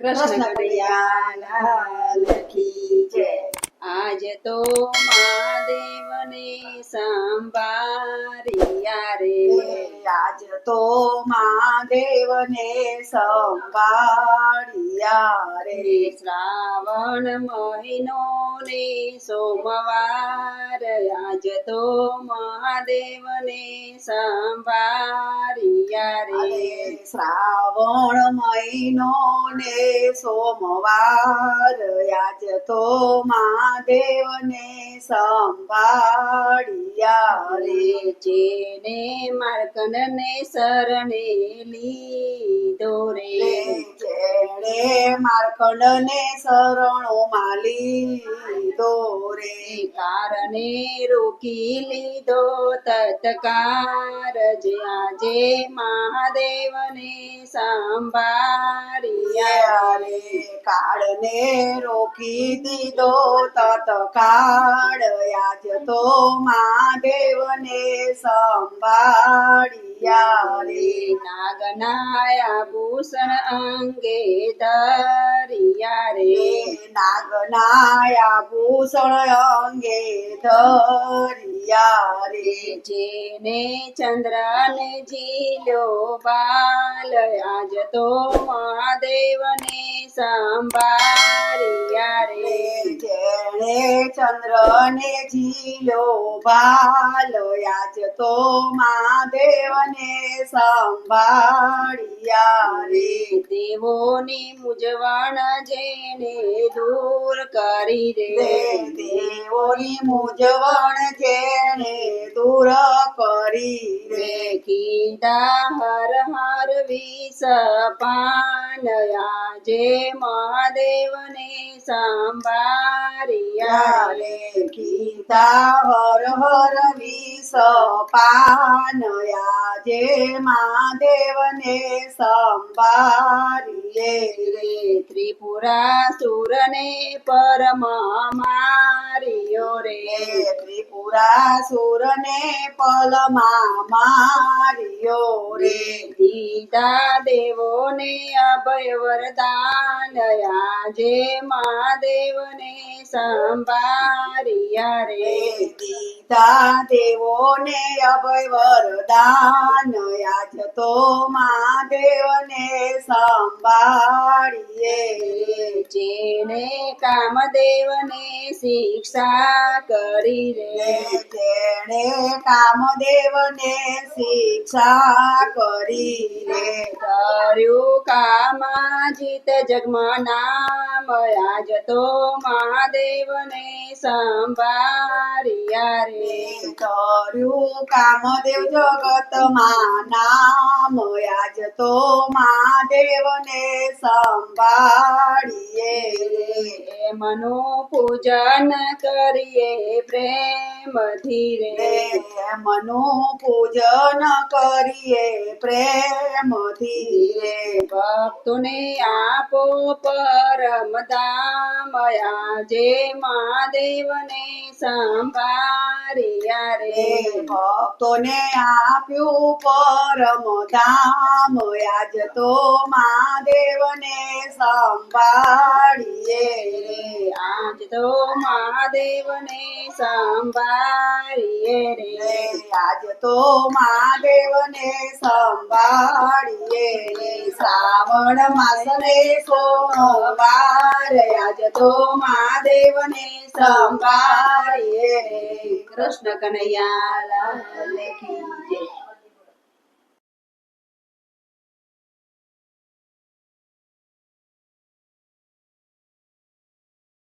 કૃષ્ણ જય. આજ તો મહાદેવને સંભારિયા રે. આજ તો મહાદેવને સંભાળ્યા રે. શ્રાવણ મહિનો ને સોમવાર આજ તો મહાદેવને સંભારિયા રે. શ્રાવણ મહિનો ને સોમવાર આજ તો મહાદેવને સંભાળ્યા રે. જેને માર્કંડને શરણે લીધો રે. જેણે માર્કંડને શરણો માલી રે. કારણે રોકી લીધો તત્કાર. જે આજે મહાદેવને સંભાળ્યા રે કાળને રોકી દીધો તત્કાળ આજ તો મહાદેવને સંભાળ્યા રે નાગનાયા ભૂષણ અંગે ધરિયા રે નાગનાયા ભૂષણ અંગે ધરિયા રે જેને ચંદ્રને ઝીલ્યો બાલ આજ તો મહાદેવને જેણે ચંદ્રને જીલો ભાલો આજ તો મહાદેવને સંભાળ્યા રે. દેવોની મુજવણ જેને દૂર કરી રે દેવોની મૂંઝવણ જેને દૂર કરી રે કીડા હર હર વિષ પાન જે મહાદેવને સાંભારિયા રે ગીતા હર હર વિષ પાન આજે મહાદેવને સંભાળીએ રે. ત્રિપુરા સુરને પરમ મારિયો રે. રે ત્રિપુરા સુરને પલમા મારિયો રે. દીધા દેવોને અભય વરદાન આજે મહાદેવને સંભાળ્યા રે. દીધા દેવોને અભય વરદાન આજ તો મહાદેવને સંભાળીએ રે જેને કામદેવને શિક્ષા કરી રે. તેણે કામદેવને શિક્ષા કરી રે. કર્યું કામાજીત જગમાં નામ જતો મહાદેવને સંભાળ્યા રે. કર્યું કામદેવ જગતમાં નામ. આજ તો મહાદેવને સંભાળીએ. રે મનો પૂજન કરીએ પ્રેમથી ધીરે મનો પૂજન કરીએ પ્રેમ ધીરે ભક્તોને આપો પરમ ધામ. આજે મહાદેવને સંભાળ્યા રે ભક્તોને આપ્યું પરમ ધામ. આજ તો મહાદેવને સંભાળીએ રે. આજ તો મહાદેવને સંભાળીએ રે. રે આજ તો મહાદેવને સંભાળીએ રે. શ્રાવણ માસને સોમવાર આજ તો મહાદેવને સંભાળીએ રે. કૃષ્ણ કનૈયા લાલ કી જય